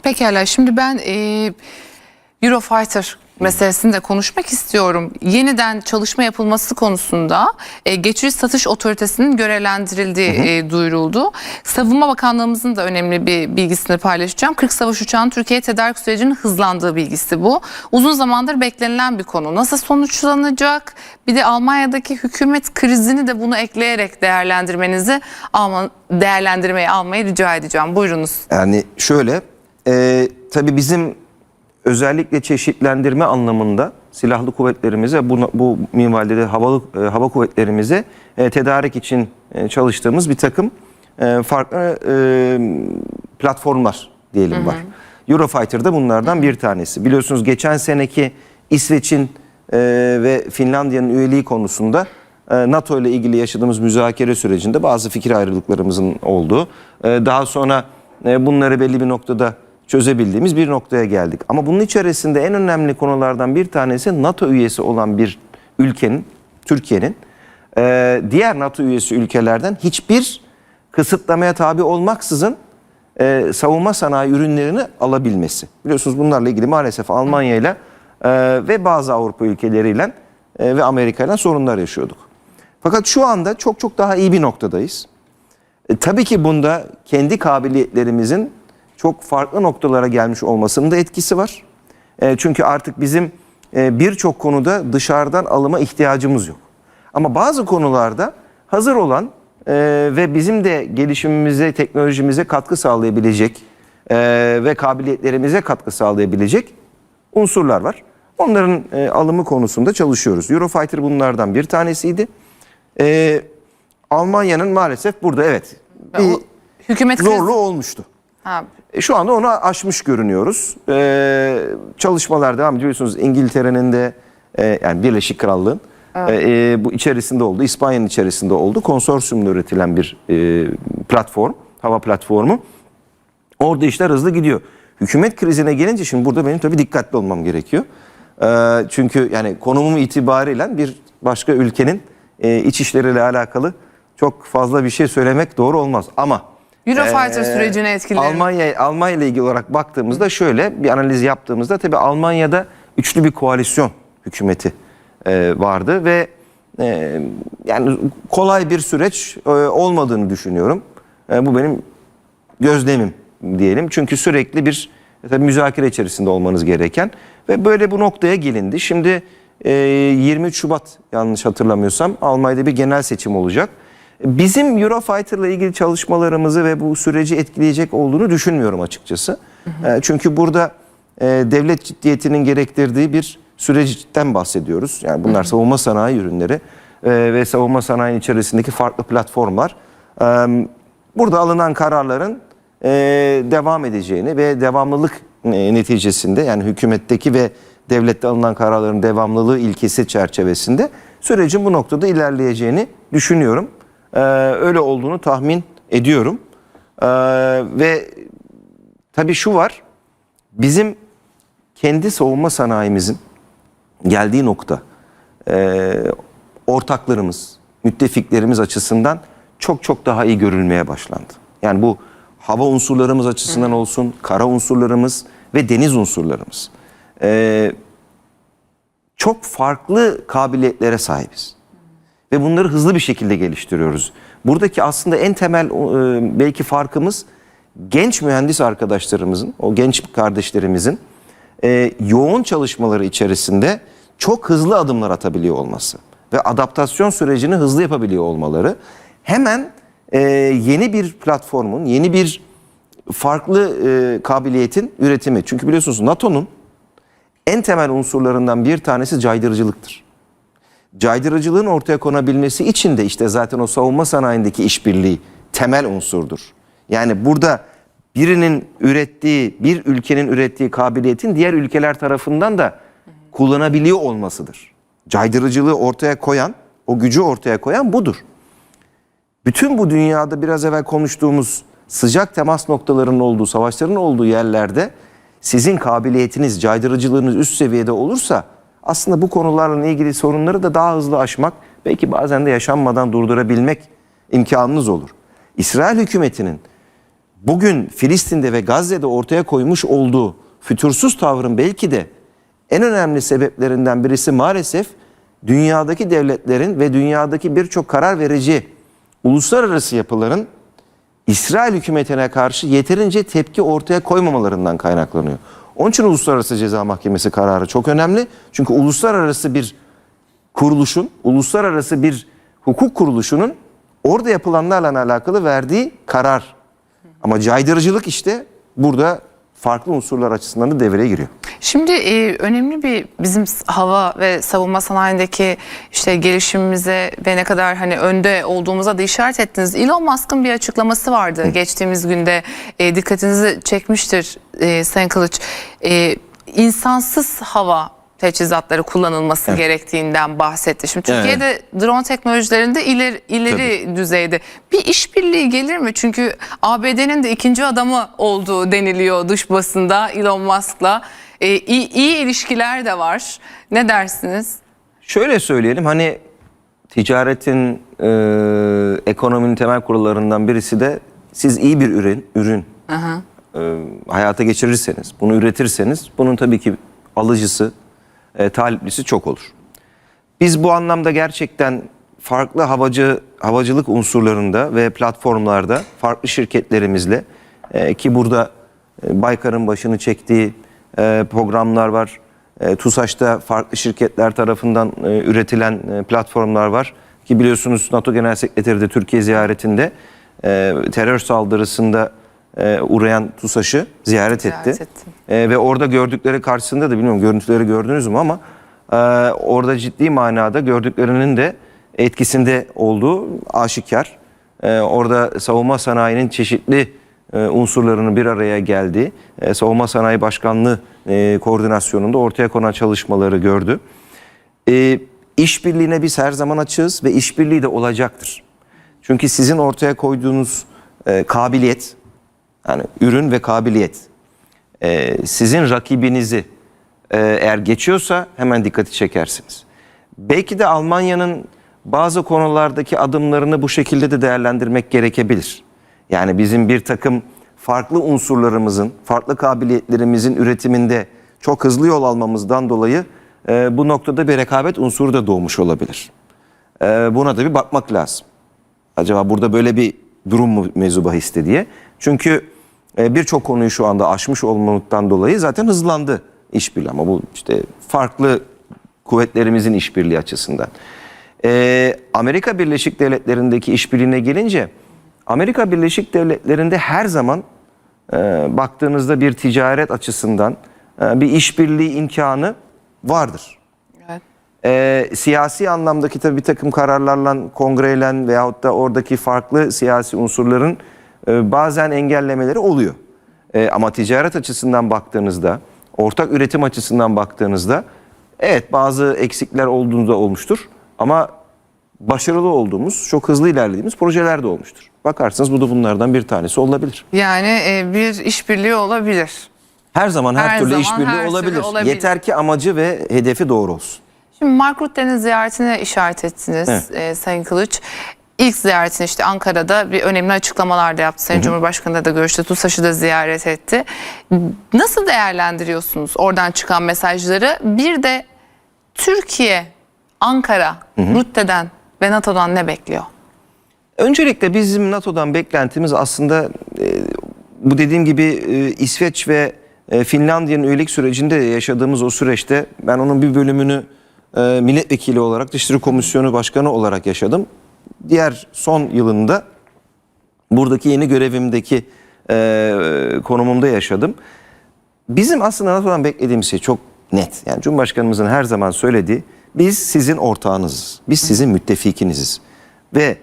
Pekala şimdi ben e, Eurofighter meselesini de konuşmak istiyorum. Yeniden çalışma yapılması konusunda e, geçici satış otoritesinin görevlendirildiği e, duyuruldu. Savunma Bakanlığımızın da önemli bir bilgisini paylaşacağım. 40 savaş uçağının Türkiye tedarik sürecinin hızlandığı bilgisi bu. Uzun zamandır beklenilen bir konu. Nasıl sonuçlanacak? Bir de Almanya'daki hükümet krizini de bunu ekleyerek değerlendirmenizi alma, değerlendirmeyi almayı rica edeceğim. Buyurunuz. Yani şöyle, e, tabii bizim özellikle çeşitlendirme anlamında silahlı kuvvetlerimize, bu, bu minvalde de havalı, e, hava kuvvetlerimize e, tedarik için e, çalıştığımız bir takım e, farklı e, platformlar diyelim var. Eurofighter da bunlardan bir tanesi. Biliyorsunuz geçen seneki İsveç'in e, ve Finlandiya'nın üyeliği konusunda e, NATO ile ilgili yaşadığımız müzakere sürecinde bazı fikir ayrılıklarımızın olduğu, e, daha sonra e, bunları belli bir noktada çözebildiğimiz bir noktaya geldik. Ama bunun içerisinde en önemli konulardan bir tanesi NATO üyesi olan bir ülkenin, Türkiye'nin e, diğer NATO üyesi ülkelerden hiçbir kısıtlamaya tabi olmaksızın e, savunma sanayi ürünlerini alabilmesi. Biliyorsunuz bunlarla ilgili maalesef Almanya ile e, ve bazı Avrupa ülkeleriyle ve Amerika ile sorunlar yaşıyorduk. Fakat şu anda çok çok daha iyi bir noktadayız. E, tabii ki bunda kendi kabiliyetlerimizin çok farklı noktalara gelmiş olmasının da etkisi var. E, çünkü artık bizim e, birçok konuda dışarıdan alıma ihtiyacımız yok. Ama bazı konularda hazır olan e, ve bizim de gelişimimize, teknolojimize katkı sağlayabilecek e, ve kabiliyetlerimize katkı sağlayabilecek unsurlar var. Onların e, alımı konusunda çalışıyoruz. Eurofighter bunlardan bir tanesiydi. E, Almanya'nın maalesef burada evet bir Hükümet krizi- zorluğu olmuştu. Ha, E, Şu anda onu aşmış görünüyoruz. Ee, çalışmalar devam ediyor. Biliyorsunuz İngiltere'nin de e, yani Birleşik Krallığın e, e, bu içerisinde oldu. İspanya'nın içerisinde oldu. Konsorsiyumla üretilen bir e, platform, hava platformu. Orada işler hızlı gidiyor. Hükümet krizine gelince şimdi burada benim tabii dikkatli olmam gerekiyor. Ee, çünkü yani konumum itibariyle bir başka ülkenin e, iç işleriyle alakalı çok fazla bir şey söylemek doğru olmaz. Ama Eurofighter ee, sürecine etkileri. Almanya Almanya ile ilgili olarak baktığımızda şöyle bir analiz yaptığımızda tabii Almanya'da üçlü bir koalisyon hükümeti e, vardı ve e, yani kolay bir süreç e, olmadığını düşünüyorum. E, bu benim gözlemim diyelim. Çünkü sürekli bir e, tabii müzakere içerisinde olmanız gereken ve böyle bu noktaya gelindi. Şimdi e, 23 Şubat yanlış hatırlamıyorsam Almanya'da bir genel seçim olacak. Bizim Eurofighter ile ilgili çalışmalarımızı ve bu süreci etkileyecek olduğunu düşünmüyorum açıkçası. E, çünkü burada e, devlet ciddiyetinin gerektirdiği bir süreçten bahsediyoruz. Yani bunlar savunma sanayi ürünleri e, ve savunma sanayinin içerisindeki farklı platformlar. Burada alınan kararların e, devam edeceğini ve devamlılık neticesinde yani hükümetteki ve devlette alınan kararların devamlılığı ilkesi çerçevesinde sürecin bu noktada ilerleyeceğini düşünüyorum. E, öyle olduğunu tahmin ediyorum. E, ve tabii şu var, bizim kendi savunma sanayimizin geldiği nokta e, ortaklarımız, müttefiklerimiz açısından çok çok daha iyi görülmeye başlandı. Yani bu hava unsurlarımız açısından olsun, kara unsurlarımız ve deniz unsurlarımız. E, çok farklı kabiliyetlere sahibiz. Ve bunları hızlı bir şekilde geliştiriyoruz. Buradaki aslında en temel e, belki farkımız genç mühendis arkadaşlarımızın, o genç kardeşlerimizin e, yoğun çalışmaları içerisinde çok hızlı adımlar atabiliyor olması ve adaptasyon sürecini hızlı yapabiliyor olmaları hemen e, yeni bir platformun, yeni bir farklı kabiliyetin üretimi. Çünkü biliyorsunuz NATO'nun en temel unsurlarından bir tanesi caydırıcılıktır. Caydırıcılığın ortaya konabilmesi için de işte zaten o savunma sanayindeki işbirliği temel unsurdur. Yani burada birinin ürettiği, bir ülkenin ürettiği kabiliyetin diğer ülkeler tarafından da kullanabiliyor olmasıdır. Caydırıcılığı ortaya koyan, o gücü ortaya koyan budur. Bütün bu dünyada biraz evvel konuştuğumuz sıcak temas noktalarının olduğu, savaşların olduğu yerlerde sizin kabiliyetiniz, caydırıcılığınız üst seviyede olursa aslında bu konularla ilgili sorunları da daha hızlı aşmak, belki bazen de yaşanmadan durdurabilmek imkanınız olur. İsrail hükümetinin bugün Filistin'de ve Gazze'de ortaya koymuş olduğu fütursuz tavrın belki de en önemli sebeplerinden birisi maalesef dünyadaki devletlerin ve dünyadaki birçok karar verici uluslararası yapıların İsrail hükümetine karşı yeterince tepki ortaya koymamalarından kaynaklanıyor. Onun için Uluslararası Ceza Mahkemesi kararı çok önemli. Çünkü uluslararası bir kuruluşun, uluslararası bir hukuk kuruluşunun orada yapılanlarla alakalı verdiği karar. Ama caydırıcılık işte burada farklı unsurlar açısından da devreye giriyor. Şimdi e, önemli bir bizim hava ve savunma sanayindeki işte gelişimimize ve ne kadar hani önde olduğumuza da işaret ettiniz. Elon Musk'ın bir açıklaması vardı geçtiğimiz günde e, dikkatinizi çekmiştir e, Sayın Kılıç. E, insansız hava teçhizatları kullanılması gerektiğinden bahsetti. Şimdi Türkiye'de drone teknolojilerinde ileri, ileri düzeyde bir işbirliği gelir mi? Çünkü ABD'nin de ikinci adamı olduğu deniliyor dış basında Elon Musk'la. Ee, iyi, iyi ilişkiler de var. Ne dersiniz? Şöyle söyleyelim hani ticaretin, e, ekonominin temel kurallarından birisi de siz iyi bir ürün, ürün e, hayata geçirirseniz, bunu üretirseniz bunun tabii ki alıcısı, e, taliplisi çok olur. Biz bu anlamda gerçekten farklı havacı havacılık unsurlarında ve platformlarda farklı şirketlerimizle e, ki burada e, Baykar'ın başını çektiği e, programlar var. E, TUSAŞ'ta farklı şirketler tarafından e, üretilen e, platformlar var. Ki biliyorsunuz NATO Genel Sekreteri de Türkiye ziyaretinde e, terör saldırısında e, uğrayan TUSAŞ'ı ziyaret Ziyaret etti. etti. E, ve orada gördükleri karşısında da bilmiyorum görüntüleri gördünüz mü ama e, orada ciddi manada gördüklerinin de etkisinde olduğu aşikar. E, orada savunma sanayinin çeşitli e, unsurlarının bir araya geldiği, e, savunma sanayi başkanlığı e, koordinasyonunda ortaya konan çalışmaları gördü. E, işbirliğine biz her zaman açığız ve işbirliği de olacaktır. Çünkü sizin ortaya koyduğunuz e, kabiliyet, yani ürün ve kabiliyet, e, sizin rakibinizi e, eğer geçiyorsa hemen dikkati çekersiniz. Belki de Almanya'nın bazı konulardaki adımlarını bu şekilde de değerlendirmek gerekebilir. Yani bizim bir takım farklı unsurlarımızın, farklı kabiliyetlerimizin üretiminde çok hızlı yol almamızdan dolayı e, bu noktada bir rekabet unsuru da doğmuş olabilir. E, buna da bir bakmak lazım. Acaba burada böyle bir durum mu mevzu bahiste diye. Çünkü e, birçok konuyu şu anda aşmış olmalıktan dolayı zaten hızlandı işbirliği ama bu işte farklı kuvvetlerimizin işbirliği açısından. E, Amerika Birleşik Devletleri'ndeki işbirliğine gelince Amerika Birleşik Devletleri'nde her zaman e, baktığınızda bir ticaret açısından e, bir işbirliği imkanı vardır. Evet. Siyasi anlamdaki tabii bir takım kararlarla, kongreyle veyahut da oradaki farklı siyasi unsurların bazen engellemeleri oluyor. E, ama ticaret açısından baktığınızda, ortak üretim açısından baktığınızda evet bazı eksikler olduğunda olmuştur. Ama başarılı olduğumuz, çok hızlı ilerlediğimiz projeler de olmuştur. Bakarsanız bu da bunlardan bir tanesi olabilir. Yani e, bir işbirliği olabilir. Her zaman her, Her türlü zaman, işbirliği her türlü olabilir. olabilir. Yeter ki amacı ve hedefi doğru olsun. Şimdi Mark Rutte'nin ziyaretine işaret ettiniz Evet. e, Sayın Kılıç. İlk ziyaretini işte Ankara'da bir önemli açıklamalar da yaptı. Sayın Cumhurbaşkanı da görüştü. TUSAŞ'ı da ziyaret etti. Nasıl değerlendiriyorsunuz oradan çıkan mesajları? Bir de Türkiye, Ankara, Rutte'den ve NATO'dan ne bekliyor? Öncelikle bizim NATO'dan beklentimiz aslında e, bu dediğim gibi e, İsveç ve e, Finlandiya'nın üyelik sürecinde yaşadığımız o süreçte ben onun bir bölümünü e, milletvekili olarak Dışişleri Komisyonu Başkanı olarak yaşadım. Diğer son yılında buradaki yeni görevimdeki e, konumumda yaşadım. Bizim aslında NATO'dan beklediğimiz şey çok net. Yani Cumhurbaşkanımızın her zaman söylediği biz sizin ortağınızız. Biz sizin müttefikiniziz. Ve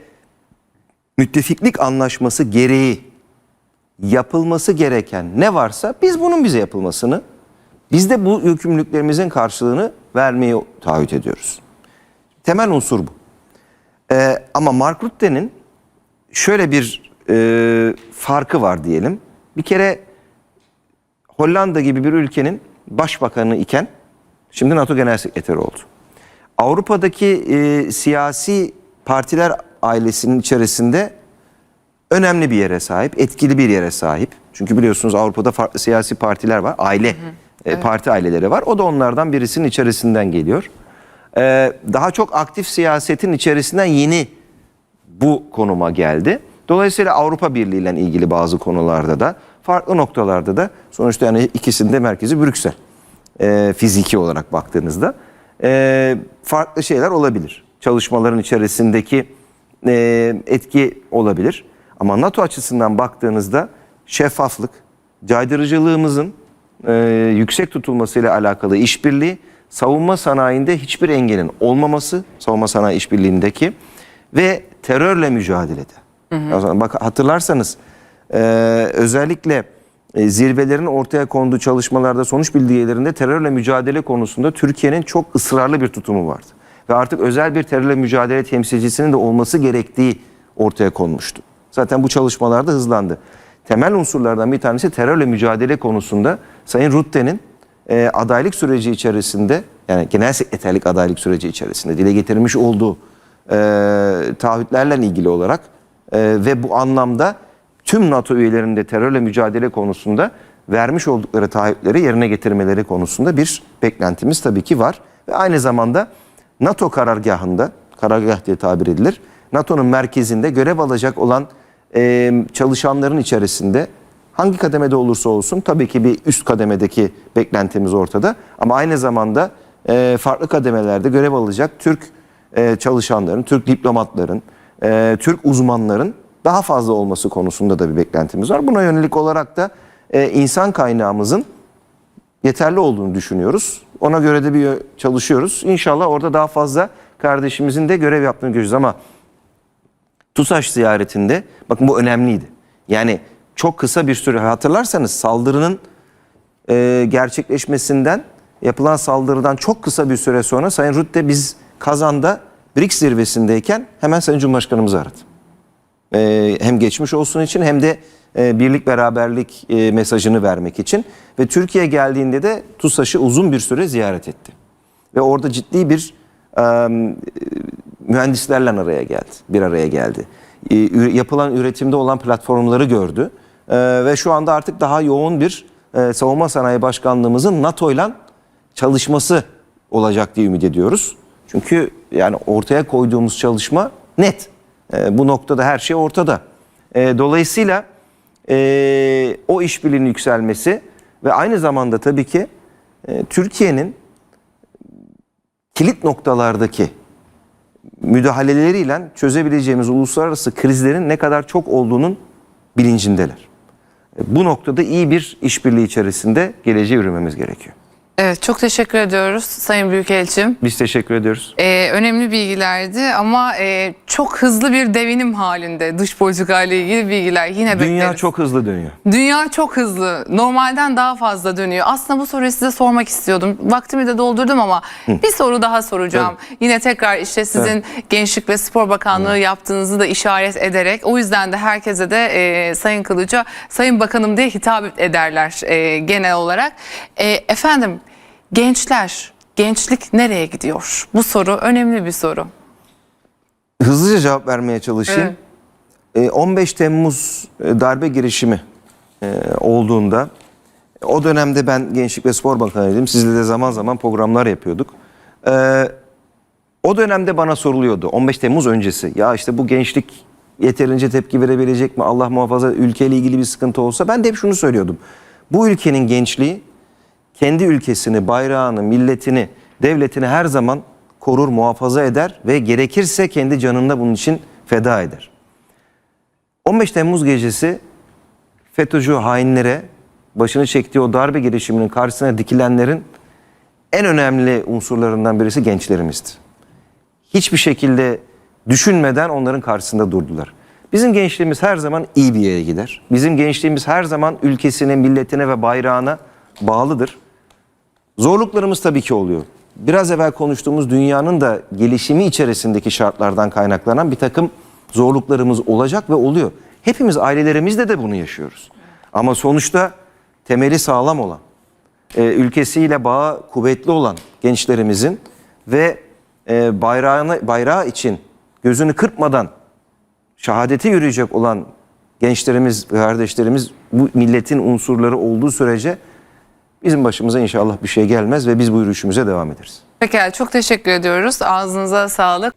müttefiklik anlaşması gereği yapılması gereken ne varsa biz bunun bize yapılmasını, biz de bu yükümlülüklerimizin karşılığını vermeyi taahhüt ediyoruz. Temel unsur bu. Ee, ama Mark Rutte'nin şöyle bir e, farkı var diyelim. Bir kere Hollanda gibi bir ülkenin başbakanı iken şimdi NATO Genel Sekreteri oldu. Avrupa'daki e, siyasi partiler ailesinin içerisinde önemli bir yere sahip, etkili bir yere sahip. Çünkü biliyorsunuz Avrupa'da farklı siyasi partiler var, aile e, parti aileleri var. O da onlardan birisinin içerisinden geliyor. Ee, daha çok aktif siyasetin içerisinden yeni bu konuma geldi. Dolayısıyla Avrupa Birliği ile ilgili bazı konularda da farklı noktalarda da sonuçta yani ikisinde merkezi Brüksel Ee, fiziki olarak baktığınızda ee, farklı şeyler olabilir. Çalışmaların içerisindeki ee, etki olabilir. Ama NATO açısından baktığınızda şeffaflık, caydırıcılığımızın ee, yüksek tutulmasıyla alakalı işbirliği, savunma sanayinde hiçbir engelin olmaması, savunma sanayi işbirliğindeki ve terörle mücadelede. O zaman bak hatırlarsanız e, özellikle e, zirvelerin ortaya konduğu çalışmalarda sonuç bildirgelerinde terörle mücadele konusunda Türkiye'nin çok ısrarlı bir tutumu vardı. Ve artık özel bir terörle mücadele temsilcisinin de olması gerektiği ortaya konmuştu. Zaten bu çalışmalarda hızlandı. Temel unsurlardan bir tanesi terörle mücadele konusunda Sayın Rutte'nin e, adaylık süreci içerisinde yani genel sekreterlik adaylık süreci içerisinde dile getirmiş olduğu e, taahhütlerle ilgili olarak e, ve bu anlamda tüm NATO üyelerinde terörle mücadele konusunda vermiş oldukları taahhütleri yerine getirmeleri konusunda bir beklentimiz tabii ki var. Ve aynı zamanda NATO karargahında, karargah diye tabir edilir, NATO'nun merkezinde görev alacak olan e, çalışanların içerisinde hangi kademede olursa olsun tabii ki bir üst kademedeki beklentimiz ortada. Ama aynı zamanda e, farklı kademelerde görev alacak Türk e, çalışanların, Türk diplomatların, e, Türk uzmanların daha fazla olması konusunda da bir beklentimiz var. Buna yönelik olarak da e, insan kaynağımızın yeterli olduğunu düşünüyoruz. Ona göre de bir çalışıyoruz. İnşallah orada daha fazla kardeşimizin de görev yaptığını göreceğiz ama TUSAŞ ziyaretinde bakın bu önemliydi. Yani çok kısa bir süre hatırlarsanız saldırının e, gerçekleşmesinden yapılan saldırıdan çok kısa bir süre sonra Sayın Rutte biz Kazan'da BRICS zirvesindeyken hemen Sayın Cumhurbaşkanımızı aradı. E, hem geçmiş olsun için hem de e, birlik beraberlik e, mesajını vermek için ve Türkiye geldiğinde de TUSAŞ'ı uzun bir süre ziyaret etti. Ve orada ciddi bir e, mühendislerle araya geldi, bir araya geldi. E, yapılan üretimde olan platformları gördü E, ve şu anda artık daha yoğun bir e, savunma sanayi başkanlığımızın NATO ile çalışması olacak diye ümit ediyoruz. Çünkü yani ortaya koyduğumuz çalışma net. E, bu noktada her şey ortada. E, dolayısıyla e, o işbirliğinin yükselmesi ve aynı zamanda tabii ki e, Türkiye'nin kilit noktalardaki müdahaleleriyle çözebileceğimiz uluslararası krizlerin ne kadar çok olduğunun bilincindeler. Bu noktada iyi bir işbirliği içerisinde geleceğe yürümemiz gerekiyor. Evet çok teşekkür ediyoruz Sayın Büyükelçim. Biz teşekkür ediyoruz. Ee, önemli bilgilerdi ama e, çok hızlı bir devinim halinde dış politika ile ilgili bilgiler yine Dünya bekleriz. çok hızlı dönüyor. Dünya çok hızlı. Normalden daha fazla dönüyor. Aslında bu soruyu size sormak istiyordum. Vaktimi de doldurdum ama bir soru daha soracağım. Yine tekrar işte sizin Gençlik ve Spor Bakanlığı yaptığınızı da işaret ederek o yüzden de herkese de e, Sayın Kılıç'a Sayın Bakanım diye hitap ederler e, genel olarak. E, efendim gençler, gençlik nereye gidiyor? Bu soru önemli bir soru. Hızlıca cevap vermeye çalışayım. E, 15 Temmuz e, darbe girişimi e, olduğunda o dönemde ben Gençlik ve Spor Bakanıydım. Sizle de zaman zaman programlar yapıyorduk. E, o dönemde bana soruluyordu 15 Temmuz öncesi. Ya işte bu gençlik yeterince tepki verebilecek mi? Allah muhafaza ülkeyle ilgili bir sıkıntı olsa. Ben de hep şunu söylüyordum. Bu ülkenin gençliği kendi ülkesini, bayrağını, milletini, devletini her zaman korur, muhafaza eder ve gerekirse kendi canını da bunun için feda eder. 15 Temmuz gecesi FETÖ'cü hainlere başını çektiği o darbe girişiminin karşısına dikilenlerin en önemli unsurlarından birisi gençlerimizdi. Hiçbir şekilde düşünmeden onların karşısında durdular. Bizim gençliğimiz her zaman iyi bir yere gider. Bizim gençliğimiz her zaman ülkesine, milletine ve bayrağına bağlıdır. Zorluklarımız tabii ki oluyor. Biraz evvel konuştuğumuz dünyanın da gelişimi içerisindeki şartlardan kaynaklanan bir takım zorluklarımız olacak ve oluyor. Hepimiz ailelerimizde de bunu yaşıyoruz. Ama sonuçta temeli sağlam olan, e, ülkesiyle bağı kuvvetli olan gençlerimizin ve e, bayrağını, bayrağı için gözünü kırpmadan şehadete yürüyecek olan gençlerimiz, kardeşlerimiz bu milletin unsurları olduğu sürece bizim başımıza inşallah bir şey gelmez ve biz bu yürüyüşümüze devam ederiz. Pekala çok teşekkür ediyoruz. Ağzınıza sağlık.